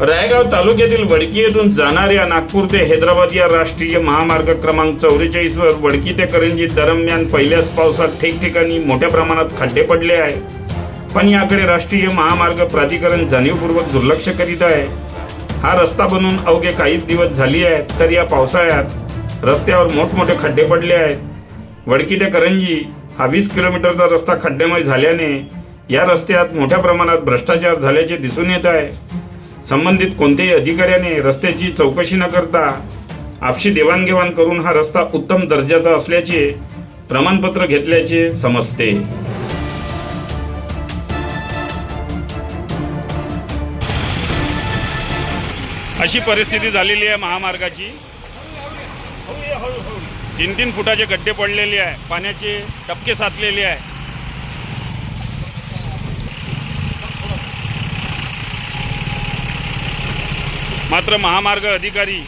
रायगाव तालुक्यातील वडकी येथून जाणाऱ्या नागपूर ते हैदराबाद या राष्ट्रीय महामार्ग क्रमांक चौवेचाळीस वर वडकी ते करंजी दरम्यान पहिल्याच पावसात ठिकठिकाणी मोठ्या प्रमाणात खड्डे पडले आहे पण याकडे राष्ट्रीय महामार्ग प्राधिकरण जाणीवपूर्वक दुर्लक्ष करीत आहे. हा रस्ता बनून अवघे काही दिवस झाली आहेत तर या पावसाळ्यात रस्त्यावर मोठमोठे खड्डे पडले आहेत. वडकी ते करंजी हा वीस किलोमीटरचा रस्ता खड्डेमय झाल्याने या रस्त्यात मोठ्या प्रमाणात भ्रष्टाचार झाल्याचे दिसून येत आहे. संबंधित कोणत्याही अधिकाऱ्याने रस्त्याची चौकशी न करता आपशी देवाणघेवाण करून हा रस्ता उत्तम दर्जाचा असल्याचे प्रमाणपत्र घेतल्याचे समजते. अशी परिस्थिती झालेली आहे महामार्गाची. तीन तीन फुटाचे गड्डे पडलेले आहे पाण्याचे टपके साचलेले आहे. मात्र महामार्ग अधिकारी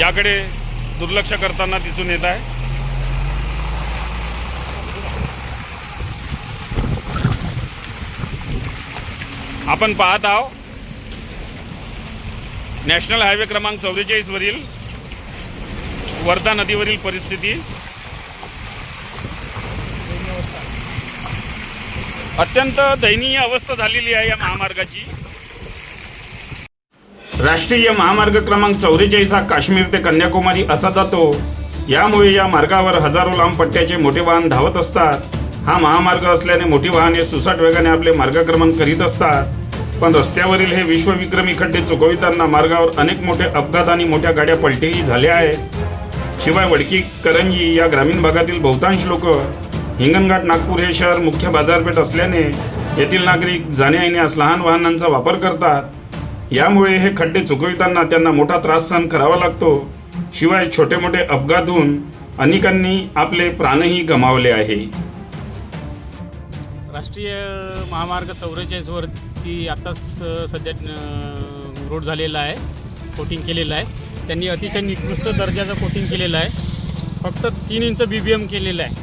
याकडे दुर्लक्ष करताना दिसून येत आहे. आपण पाहत आहोत. नॅशनल हायवे क्रमांक चौवेचाळीसवरील वर्धा नदीवरील परिस्थिती. अत्यंत दयनीय अवस्था झालेली आहे या महामार्गाची. राष्ट्रीय महामार्ग क्रमांक चौवेचाळीस हा काश्मीर ते कन्याकुमारी असा जातो. यामुळे या मार्गावर हजारो लांब पट्ट्याचे मोठे वाहन धावत असतात. हा महामार्ग असल्याने मोठी वाहने सुसाट वेगाने आपले मार्गक्रमण करीत असतात. पण रस्त्यावरील हे विश्वविक्रमी खड्डे चुकविताना मार्गावर अनेक मोठे अपघात आणि मोठ्या गाड्या पलटीही झाल्या आहेत. शिवाय वडकी करंजी या ग्रामीण भागातील बहुतांश लोक हिंगणघाट नागपूर हे शहर मुख्य बाजारपेठ असल्याने येथील नागरिक जाण्या येण्यास लहान वाहनांचा वापर करतात. यामुळे हे खड्डे चुकविताना त्यांना मोठा त्रास सहन करावा लागतो. शिवाय छोटे मोठे अपघात होऊन अनेकांनी आपले प्राणही गमावले आहे. राष्ट्रीय महामार्ग चौवेचाळीसवरती आत्ताच सध्या रोड झालेला आहे. कोटिंग केलेलं आहे. त्यांनी अतिशय निकृष्ट दर्जाचं कोटिंग केलेलं आहे. फक्त तीन इंच बी बी एम केलेलं आहे.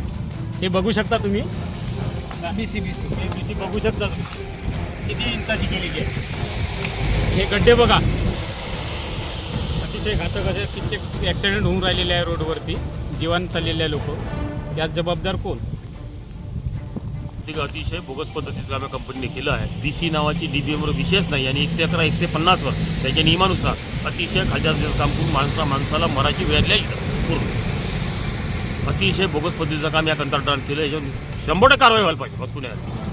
हे बघू शकता तुम्ही? B C B C B C बघू शकता तुम्ही? किती इंचाची केलेली आहे? हे गड्डे बघा. अतिशय घातक असे कित्येक ॲक्सिडेंट होऊन राहिलेले आहे रोडवरती. जीवन चाललेले आहे लोक. यात जबाबदार कोण? ते अतिशय बोगस पद्धतीचं काम या कंपनीने केलं आहे. बी सी नावाची डी बी एमवर विशेष नाही आणि एकशे अकरा एकशे पन्नासवर त्याच्या नियमानुसार अतिशय खालच्या काम करून माणसा माणसाला मराठी वेळ पूर्ण अतिशय बोगस पद्धतीचं काम या कंत्राटदाराने केलं. याच्यावर शंभर कारवाई व्हायला पाहिजे बस पुण्यात